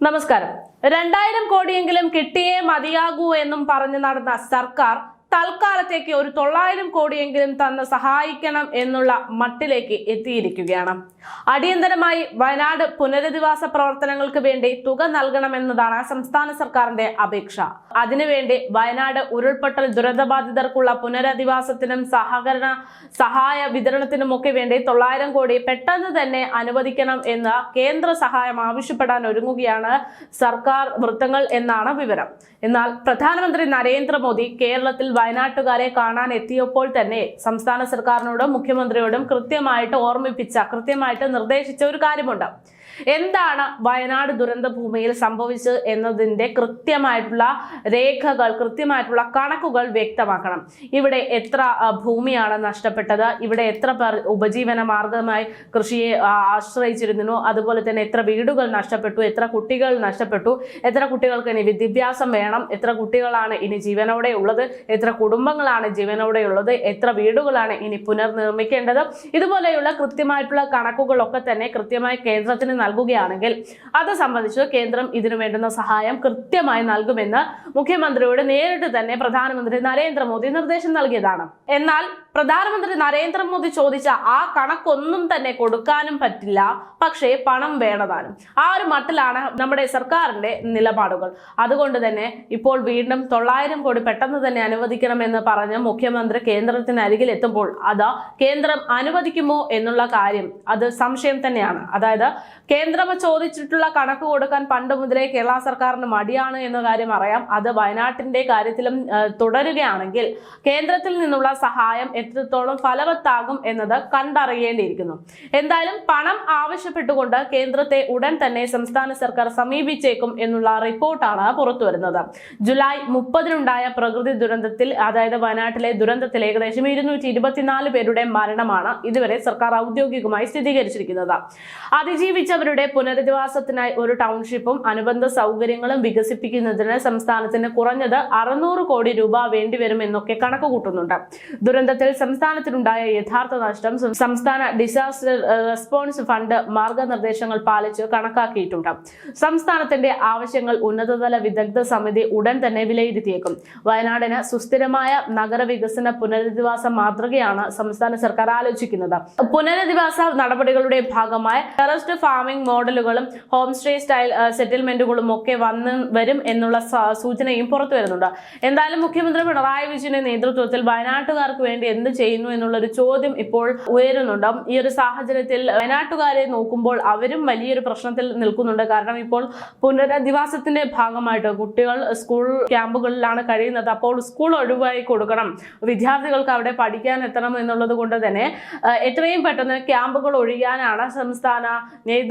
നമസ്കാരം. രണ്ടായിരം കോടിയെങ്കിലും കിട്ടിയേ മതിയാകൂ എന്നും പറഞ്ഞു നടന്ന സർക്കാർ തൽക്കാലത്തേക്ക് ഒരു തൊള്ളായിരം കോടിയെങ്കിലും തന്ന് സഹായിക്കണം എന്നുള്ള മട്ടിലേക്ക് എത്തിയിരിക്കുകയാണ്. അടിയന്തരമായി വയനാട് പുനരധിവാസ പ്രവർത്തനങ്ങൾക്ക് വേണ്ടി തുക നൽകണമെന്നതാണ് സംസ്ഥാന സർക്കാരിന്റെ അപേക്ഷ. അതിനുവേണ്ടി വയനാട് ഉരുൾപൊട്ടൽ ദുരന്തബാധിതർക്കുള്ള പുനരധിവാസത്തിനും സഹകരണ സഹായ വിതരണത്തിനുമൊക്കെ വേണ്ടി തൊള്ളായിരം കോടി പെട്ടെന്ന് തന്നെ അനുവദിക്കണം എന്ന് കേന്ദ്ര സഹായം ആവശ്യപ്പെടാൻ ഒരുങ്ങുകയാണ് സർക്കാർ വൃത്തങ്ങൾ എന്നാണ് വിവരം. എന്നാൽ പ്രധാനമന്ത്രി നരേന്ദ്രമോദി കേരളത്തിൽ വയനാട്ടുകാരെ കാണാൻ എത്തിയപ്പോൾ തന്നെ സംസ്ഥാന സർക്കാരിനോടും മുഖ്യമന്ത്രിയോടും കൃത്യമായിട്ട് ഓർമ്മിപ്പിച്ച കൃത്യമായിട്ട് നിർദ്ദേശിച്ച ഒരു കാര്യമുണ്ട്. എന്താണ് വയനാട് ദുരന്ത ഭൂമിയിൽ സംഭവിച്ചത് എന്നതിന്റെ കൃത്യമായിട്ടുള്ള രേഖകൾ കൃത്യമായിട്ടുള്ള കണക്കുകൾ വ്യക്തമാക്കണം. ഇവിടെ എത്ര ഭൂമിയാണ് നഷ്ടപ്പെട്ടത് ഇവിടെ എത്ര പേർ ഉപജീവന മാർഗമായി കൃഷിയെ ആശ്രയിച്ചിരുന്നു അതുപോലെ തന്നെ എത്ര വീടുകൾ നഷ്ടപ്പെട്ടു എത്ര കുട്ടികൾ നഷ്ടപ്പെട്ടു എത്ര കുട്ടികൾക്ക് ഇനി വിദ്യാഭ്യാസം വേണം എത്ര കുട്ടികളാണ് ഇനി ജീവനോടെ ഉള്ളത് എത്ര കുടുംബങ്ങളാണ് ജീവനോടെ ഉള്ളത് എത്ര വീടുകളാണ് ഇനി പുനർനിർമ്മിക്കേണ്ടത് ഇതുപോലെയുള്ള കൃത്യമായിട്ടുള്ള കണക്കുകളൊക്കെ തന്നെ കൃത്യമായി കേന്ദ്രത്തിന് നൽകുകയാണെങ്കിൽ അത് സംബന്ധിച്ച് കേന്ദ്രം ഇതിനു വേണ്ടുന്ന സഹായം കൃത്യമായി നൽകുമെന്ന് മുഖ്യമന്ത്രിയോട് നേരിട്ട് തന്നെ പ്രധാനമന്ത്രി നരേന്ദ്രമോദി നിർദ്ദേശം നൽകിയതാണ്. എന്നാൽ പ്രധാനമന്ത്രി നരേന്ദ്രമോദി ചോദിച്ച ആ കണക്കൊന്നും തന്നെ കൊടുക്കാനും പറ്റില്ല. പക്ഷേ പണം വേണതാനും. ആ ഒരു മട്ടിലാണ് നമ്മുടെ സർക്കാരിന്റെ നിലപാടുകൾ. അതുകൊണ്ട് തന്നെ ഇപ്പോൾ വീണ്ടും തൊള്ളായിരം കോടി പെട്ടെന്ന് തന്നെ അനുവദിക്കണമെന്ന് പറഞ്ഞ് മുഖ്യമന്ത്രി കേന്ദ്രത്തിന് അരികിൽ എത്തുമ്പോൾ അത് കേന്ദ്രം അനുവദിക്കുമോ എന്നുള്ള കാര്യം അത് സംശയം തന്നെയാണ്. അതായത് കേന്ദ്രം ചോദിച്ചിട്ടുള്ള കണക്ക് കൊടുക്കാൻ പണ്ട് മുതലേ കേരള സർക്കാരിന് മടിയാണ് എന്ന കാര്യം അറിയാം. അത് വയനാട്ടിന്റെ കാര്യത്തിലും തുടരുകയാണെങ്കിൽ കേന്ദ്രത്തിൽ നിന്നുള്ള സഹായം എത്രത്തോളം ഫലവത്താകും എന്നത് കണ്ടറിയേണ്ടിയിരിക്കുന്നു. എന്തായാലും പണം ആവശ്യപ്പെട്ടുകൊണ്ട് കേന്ദ്രത്തെ ഉടൻ തന്നെ സംസ്ഥാന സർക്കാർ സമീപിച്ചേക്കും എന്നുള്ള റിപ്പോർട്ടാണ് പുറത്തുവരുന്നത് ജൂലൈ മുപ്പതിനുണ്ടായ പ്രകൃതി ദുരന്തത്തിൽ അതായത് വയനാട്ടിലെ ദുരന്തത്തിൽ ഏകദേശം ഇരുന്നൂറ്റി ഇരുപത്തിനാല് പേരുടെ മരണമാണ് ഇതുവരെ സർക്കാർ ഔദ്യോഗികമായി സ്ഥിരീകരിച്ചിരിക്കുന്നത്. അതിജീവിച്ചവരുടെ പുനരധിവാസത്തിനായി ഒരു ടൗൺഷിപ്പും അനുബന്ധ സൗകര്യങ്ങളും വികസിപ്പിക്കുന്നതിന് സംസ്ഥാനത്തിന് കുറഞ്ഞത് അറുന്നൂറ് കോടി രൂപ വേണ്ടിവരും എന്നൊക്കെ കണക്ക് കൂട്ടുന്നുണ്ട് ദുരന്തത്തിൽ സംസ്ഥാനത്തിനുണ്ടായ യഥാർത്ഥ നഷ്ടം സംസ്ഥാന ഡിസാസ്റ്റർ റെസ്പോൺസ് ഫണ്ട് മാർഗനിർദ്ദേശങ്ങൾ പാലിച്ച് കണക്കാക്കിയിട്ടുണ്ട്. സംസ്ഥാനത്തിന്റെ ആവശ്യങ്ങൾ ഉന്നതതല വിദഗ്ധ സമിതി ഉടൻ തന്നെ വിലയിരുത്തിയേക്കും. വയനാടിന് സുസ്ഥിരമായ നഗരവികസന പുനരധിവാസ മാതൃകയാണ് സംസ്ഥാന സർക്കാർ ആലോചിക്കുന്നത്. പുനരധിവാസ നടപടികളുടെ ഭാഗമായി ടെറസ്റ്റ് ഫാമിംഗ് മോഡലുകളും ഹോം സ്റ്റേ സ്റ്റൈൽ സെറ്റിൽമെന്റുകളും ഒക്കെ വന്ന് വരും എന്നുള്ള സൂചനയും പുറത്തു വരുന്നുണ്ട്. എന്തായാലും മുഖ്യമന്ത്രി പിണറായി വിജയന്റെ നേതൃത്വത്തിൽ വയനാട്ടുകാർക്ക് വേണ്ടി എന്ത് ചെയ്യുന്നു എന്നുള്ളൊരു ചോദ്യം ഇപ്പോൾ ഉയരുന്നുണ്ട്. ഈ ഒരു സാഹചര്യത്തിൽ വയനാട്ടുകാരെ നോക്കുമ്പോൾ അവരും വലിയൊരു പ്രശ്നത്തിൽ നിൽക്കുന്നുണ്ട്. കാരണം ഇപ്പോൾ പുനരധിവാസത്തിന്റെ ഭാഗമായിട്ട് കുട്ടികൾ സ്കൂൾ ക്യാമ്പുകളിലാണ് കഴിയുന്നത്. അപ്പോൾ സ്കൂൾ ഒഴിവായി കൊടുക്കണം. വിദ്യാർത്ഥികൾക്ക് അവിടെ പഠിക്കാൻ എത്തണം എന്നുള്ളത് കൊണ്ട് തന്നെ എത്രയും പെട്ടെന്ന് ക്യാമ്പുകൾ ഒഴിയാനാണ് സംസ്ഥാന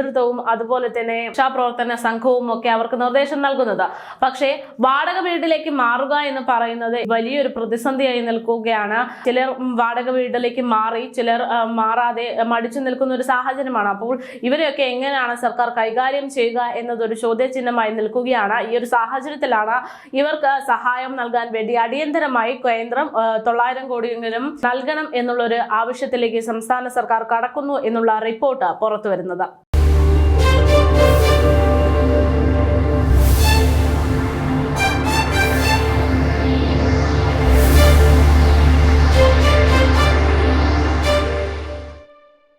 നേതൃത്വവും അതുപോലെ തന്നെ രക്ഷാപ്രവർത്തന സംഘവും ഒക്കെ അവർക്ക് നിർദ്ദേശം നൽകുന്നത്. പക്ഷേ വാടക വീട്ടിലേക്ക് മാറുക എന്ന് പറയുന്നത് വലിയൊരു പ്രതിസന്ധിയായി നിൽക്കുകയാണ്. ചിലർ വാടക വീട്ടിലേക്ക് മാറി ചിലർ മാറാതെ മടിച്ചു നിൽക്കുന്ന ഒരു സാഹചര്യമാണ്. അപ്പോൾ ഇവരെയൊക്കെ എങ്ങനെയാണ് സർക്കാർ കൈകാര്യം ചെയ്യുക എന്നതൊരു ചോദ്യചിഹ്നമായി നിൽക്കുകയാണ്. ഈ ഒരു സാഹചര്യത്തിലാണ് ഇവർക്ക് സഹായം നൽകാൻ വേണ്ടി അടിയന്തരമായി കേന്ദ്രം തൊള്ളായിരം കോടിയെങ്കിലും നൽകണം എന്നുള്ളൊരു ആവശ്യത്തിലേക്ക് സംസ്ഥാന സർക്കാർ കടക്കുന്നു എന്നുള്ള റിപ്പോർട്ട് പുറത്തു വരുന്നത്